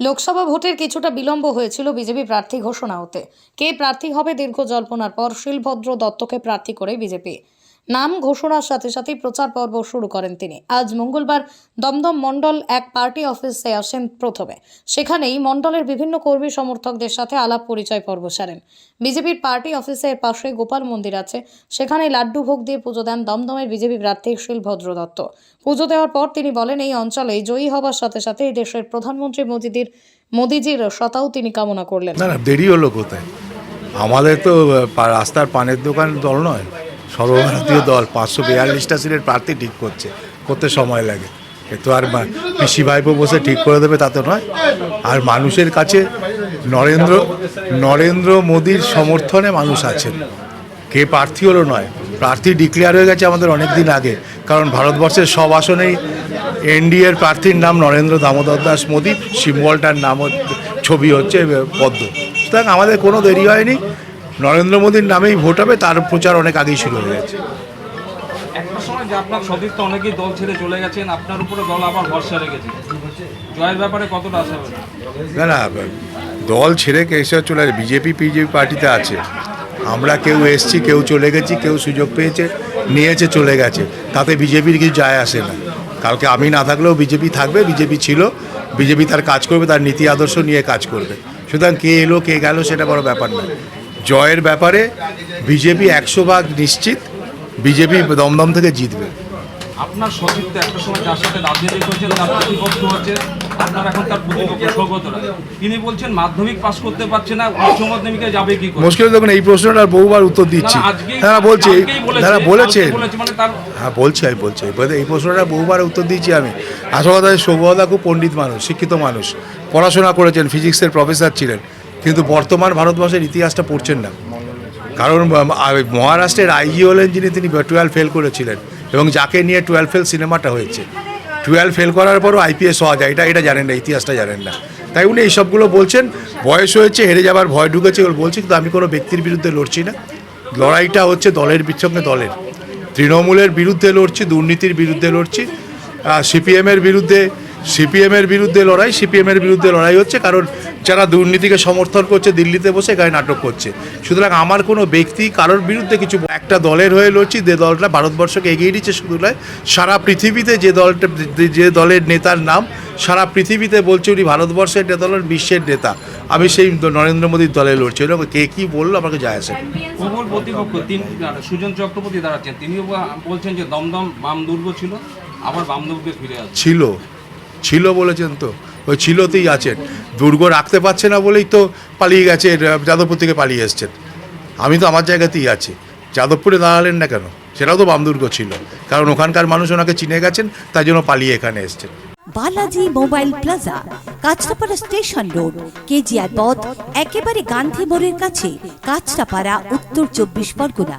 লোকসভা ভোটের কিছুটা বিলম্ব হয়েছিল বিজেপি প্রার্থী ঘোষণা হতে কে প্রার্থী হবে দীর্ঘ জল্পনার পর শিলভদ্র দত্তকে প্রার্থী করে বিজেপি। নাম ঘোষণার সাথে সাথেই প্রচার পর্ব শুরু করেন তিনি। আজ মঙ্গলবার দমদম মণ্ডল এক পার্টি অফিসে আসেন প্রথমে। সেখানেই মণ্ডলের বিভিন্ন কর্মী সমর্থকদের সাথে আলাপ পরিচয় পর্ব সারেন। বিজেপির পার্টি অফিসের পাশে গোপাল মন্দির আছে। সেখানে লাড্ডু ভোগ দিয়ে পুজো দেন দমদমের বিজেপি প্রার্থী শিলভদ্র দত্ত। পুজো দেওয়ার পর তিনি বলেন, এই অঞ্চলে জয়ী হবার সাথে সাথে দেশের প্রধানমন্ত্রী মোদিদির মোদিজির শতাও তিনি কামনা করলেন। দেরি হলো কোথায়? আমাদের তো রাস্তার পানের দোকান দল নয়। সর্বভারতীয় দল পাঁচশো বিয়াল্লিশটা সিটের প্রার্থী ঠিক করছে। করতে সময় লাগে। এ তো আর পিসি ভাইপো বসে ঠিক করে দেবে তা তো নয়। আর মানুষের কাছে নরেন্দ্র নরেন্দ্র মোদীর সমর্থনে মানুষ আছেন। কে প্রার্থী হলো নয়। প্রার্থী ডিক্লেয়ার হয়ে গেছে আমাদের অনেক দিন আগে। কারণ ভারতবর্ষের সব আসনেই এনডিএর প্রার্থীর নাম নরেন্দ্র দামোদর দাস মোদী। সিম্বলটার নাম ছবি হচ্ছে পদ্ম। সুতরাং আমাদের কোনো দেরি হয়নি। নরেন্দ্র মোদীর নামেই ভোট হবে তার প্রচার অনেক আগেই শুরু হয়ে গেছে। একটা সময় যে আপনার সতীর্থ অনেকেই দল ছেড়ে চলে গেছেন আপনার উপরে দল আবার ভরসা রেখেছে। জয়ের ব্যাপারে কতটা আশাবাদী না না দল ছেড়ে কে এসে চলে বিজেপি বিজেপি পার্টিতে আছে। আমরা কেউ এসছি কেউ চলে গেছি কেউ সুযোগ পেয়েছে নিয়েছে চলে গেছে। তাতে বিজেপির কিছু যায় আসে না। কালকে আমি না থাকলেও বিজেপি থাকবে বিজেপি ছিল বিজেপি তার কাজ করবে তার নীতি আদর্শ নিয়ে কাজ করবে। সুতরাং কে এলো কে গেল সেটা বড় ব্যাপার না জয়ের ব্যাপারে বিজেপি একশো ভাগ নিশ্চিত বিজেপি দমদম থেকে জিতবে। আপনার সতীর্থ একটা সময় যার সাথে রাজনীতি করছেন তার প্রতিপক্ষ হচ্ছে আপনার এখন তার প্রতিপক্ষ সৌগত রায় তিনি বলছেন মাধ্যমিক পাস করতে পারছে না উচ্চ মাধ্যমিকে যাবে কি মুশকিল দেখুন এই প্রশ্নটার বহুবার উত্তর দিচ্ছি। বলছি তারা মানে হ্যাঁ বলছি আমি বলছি এই প্রশ্নটা বহুবার উত্তর দিয়েছি আমি। আসল কথা সৌগতা খুব পণ্ডিত মানুষ শিক্ষিত মানুষ পড়াশোনা করেছেন ফিজিক্সের প্রফেসর ছিলেন। কিন্তু বর্তমান ভারতবর্ষের ইতিহাসটা পড়ছেন না। কারণ মহারাষ্ট্রের আইজি হলেন যিনি, তিনি টুয়েলভ ফেল করেছিলেন এবং যাকে নিয়ে টুয়েলভ ফেল সিনেমাটা হয়েছে। টুয়েলভ ফেল করার পরও আইপিএস হওয়া যায়, এটা এটা জানেন না, ইতিহাসটা জানেন না। তাই উনি এইসবগুলো বলছেন, বয়স হয়েছে, হেরে যাবার ভয় ঢুকেছে ওর বলছি, কিন্তু আমি কোনো ব্যক্তির বিরুদ্ধে লড়ছি না। লড়াইটা হচ্ছে দলের সঙ্গে দলের। তৃণমূলের বিরুদ্ধে লড়ছি, দুর্নীতির বিরুদ্ধে লড়ছি সিপিএমের বিরুদ্ধে সিপিএমের বিরুদ্ধে লড়াই সিপিএমের বিরুদ্ধে লড়াই হচ্ছে, কারণ যারা দুর্নীতিকে সমর্থন করছে দিল্লিতে বসে গায়ে নাটক করছে। সুতরাং আমার কোনো ব্যক্তি কারোর বিরুদ্ধে কিছু একটা দলের হয়ে লড়ছি যে দলটা ভারতবর্ষকে এগিয়ে দিচ্ছে শুধু নয় সারা পৃথিবীতে যে দলটা যে দলের নেতার নাম সারা পৃথিবীতে বলছে উনি ভারতবর্ষের নেতা দলের বিশ্বের নেতা। আমি সেই নরেন্দ্র মোদীর দলে লড়ছি। এরকম কে কী বলল আমাকে যায় আসে প্রবল প্রতিপক্ষ তিন সুজন চক্রবর্তী দাঁড়াচ্ছেন। তিনিও বলছেন যে দমদম বাম দুর্গ ছিল আবার বাম দুর্গে ফিরে আসছে। ছিল। ছিল বলেছেন তো, ওই ছিলতেই আছেন। দুর্গ রাখতে পারছে না বলেই তো পালিয়ে গেছে যাদবপুর থেকে পালিয়ে এসছেন। আমি তো আমার জায়গাতেই আছি, যাদবপুরে দাঁড়ালেন না কেন? সেটাও তো বাম দুর্গ ছিল, কারণ ওখানকার মানুষ ওনাকে চিনে গেছেন, তাই জন্য পালিয়ে এখানে এসছেন। Balaji mobile plaza, Kanchrapara station road, KGR পথ, একেবারে গান্ধী মোড়ের কাছে, কাঁচরাপাড়া, উত্তর চব্বিশ পরগনা।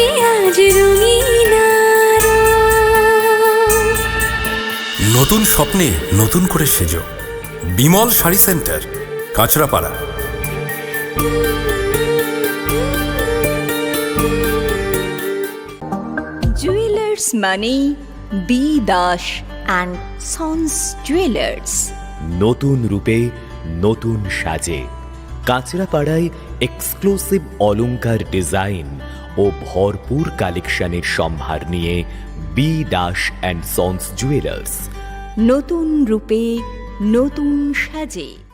স্বপ্ন আজ রঙিন নতুন স্বপ্নে নতুন করে সেজো। বিমল শাড়ি সেন্টার কাঁচরাপাড়া। জুয়েলার্স মানে B Das and sons jewellers নতুন রূপে নতুন সাজে। কাঁচরাপাড়ায় এক্সক্লুসিভ অলংকার ডিজাইন ও ভরপুর কালেকশনের সম্ভার নিয়ে B Das and sons jewellers. নতুন রূপে নতুন সাজে।